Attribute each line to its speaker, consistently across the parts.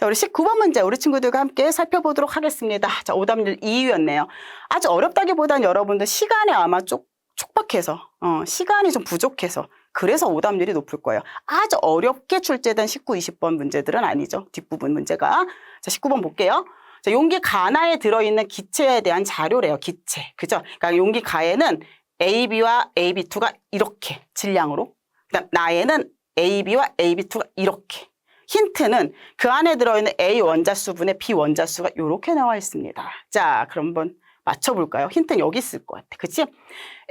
Speaker 1: 자, 우리 19번 문제 우리 친구들과 함께 살펴보도록 하겠습니다. 자, 오답률 2위였네요. 아주 어렵다기보단 여러분들 시간에 아마 쪽, 촉박해서, 어, 시간이 좀 부족해서 그래서 오답률이 높을 거예요. 아주 어렵게 출제된 19, 20번 문제들은 아니죠. 뒷부분 문제가. 자, 19번 볼게요. 자, 용기 가나에 들어있는 기체에 대한 자료래요. 기체. 그죠? 그러니까 용기 가에는 AB와 AB2가 이렇게 질량으로. 그다음 나에는 AB와 AB2가 이렇게. 힌트는 그 안에 들어있는 A 원자수분의 B 원자수가 이렇게 나와 있습니다. 자, 그럼 한번 맞춰볼까요? 힌트는 여기 있을 것 같아. 그치?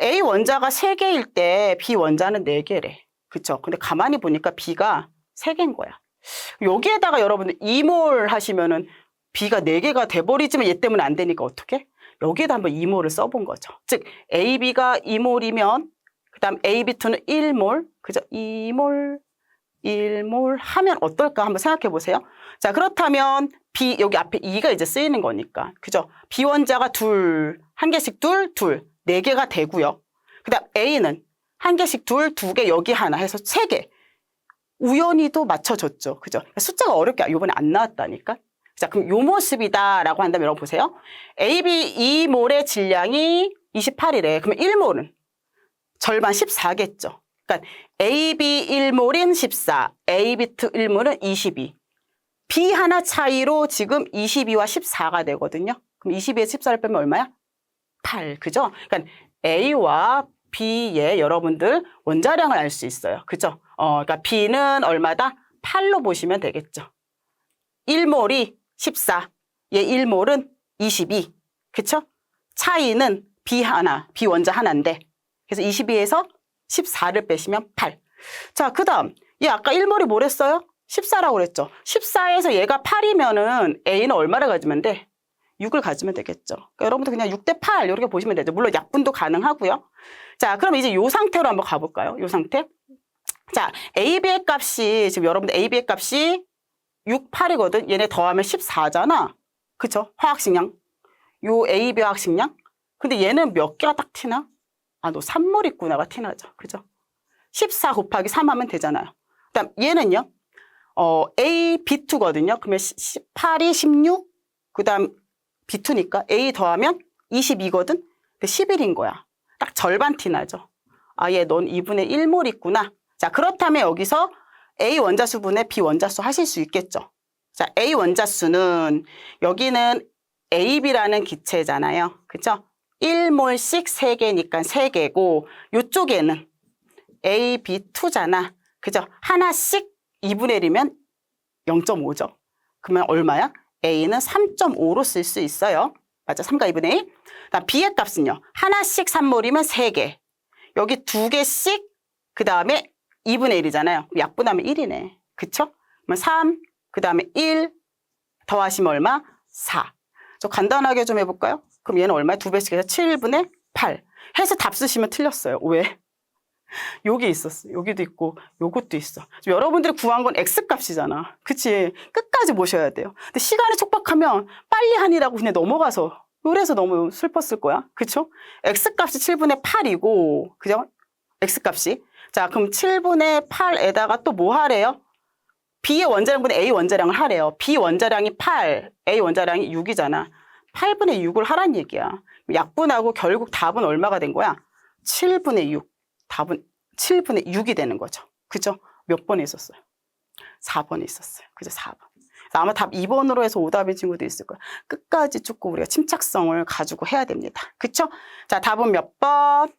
Speaker 1: A 원자가 3개일 때 B 원자는 4개래. 그쵸? 근데 가만히 보니까 B가 3개인 거야. 여기에다가 여러분들 2몰 하시면은 B가 4개가 돼버리지만 얘 때문에 안 되니까 어떻게? 여기에다 한번 2몰을 써본 거죠. 즉, AB가 2몰이면, 그 다음 AB2는 1몰, 그죠? 2몰, 1몰 하면 어떨까 한번 생각해 보세요. 자, 그렇다면 B, 여기 앞에 2가 이제 쓰이는 거니까. 그죠? B 원자가 둘, 한 개씩 둘, 둘, 네 개가 되고요. 그 다음 A는 한 개씩 둘, 두 개, 여기 하나 해서 세 개. 우연히도 맞춰줬죠. 그죠? 숫자가 어렵게 이번에 안 나왔다니까. 자, 그럼 요 모습이다라고 한다면 여러분 보세요. AB 2몰의 질량이 28이래. 그러면 1몰은 절반 14겠죠. 그러니까 AB 1몰인 14, AB2 1몰은 22. B 하나 차이로 지금 22와 14가 되거든요. 그럼 22에서 14를 빼면 얼마야? 8. 그죠? 그러니까 A와 B의 여러분들 원자량을 알 수 있어요. 그죠? 어, 그러니까 B는 얼마다? 8로 보시면 되겠죠. 1몰이 14, 얘 1몰은 22. 그쵸? 차이는 B 하나, B 원자 하나인데. 그래서 22에서 14를 빼시면 8. 자, 그 다음. 얘 아까 1몰이 뭐랬어요? 14라고 그랬죠. 14에서 얘가 8이면은 A는 얼마를 가지면 돼? 6을 가지면 되겠죠. 그러니까 여러분들 그냥 6대 8 이렇게 보시면 되죠. 물론 약분도 가능하고요. 자, 그럼 이제 요 상태로 한번 가볼까요? 요 상태. 자, AB의 값이 지금 여러분들 AB의 값이 6, 8이거든. 얘네 더하면 14잖아. 그쵸? 화학식량. 요 AB 화학식량. 근데 얘는 몇 개가 딱 티나? 아, 너 3몰 있구나가 티나죠. 그죠? 14 곱하기 3 하면 되잖아요. 그 다음 얘는요. 어, A, B2거든요. 그러면 18이 16, 그 다음 B2니까 A 더하면 22거든? 11인 거야. 딱 절반 티 나죠. 아, 얘 넌 2분의 1몰 있구나. 자, 그렇다면 여기서 A 원자수분의 B 원자수 하실 수 있겠죠. 자, A 원자수는 여기는 AB라는 기체잖아요. 그죠? 1몰씩 3개니까 3개고 이쪽에는 AB2잖아. 그죠? 하나씩 2분의 1이면 0.5죠. 그러면 얼마야? A는 3.5로 쓸 수 있어요. 맞죠? 3과 2분의 1. 그다음 B의 값은요. 하나씩 3몰이면 3개. 여기 2개씩 그 다음에 2분의 1이잖아요. 약분하면 1이네. 그쵸? 그러면 3, 그 다음에 1 더하시면 얼마? 4. 저 간단하게 좀 해볼까요? 그럼 얘는 얼마야? 두 배씩 해서 7분의 8. 해서 답 쓰시면 틀렸어요. 왜? 여기 있었어. 여기도 있고 요것도 있어. 지금 여러분들이 구한 건 X값이잖아. 그치? 끝까지 보셔야 돼요. 근데 시간이 촉박하면 빨리 하니라고 그냥 넘어가서 그래서 너무 슬펐을 거야. 그쵸? X값이 7분의 8이고 그죠? X값이. 자 그럼 7분의 8에다가 또 뭐 하래요? B의 원자량분의 A 원자량을 하래요. B 원자량이 8, A 원자량이 6이잖아. 8분의 6을 하란 얘기야. 약분하고 결국 답은 얼마가 된 거야? 7분의 6. 답은 7분의 6이 되는 거죠. 그죠? 몇 번에 있었어요? 4번에 있었어요. 그죠? 4번. 아마 답 2번으로 해서 오답인 친구도 있을 거예요. 끝까지 조금 우리가 침착성을 가지고 해야 됩니다. 그쵸? 자, 답은 몇 번?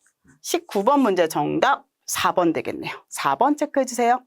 Speaker 1: 19번 문제 정답 4번 되겠네요. 4번 체크해 주세요.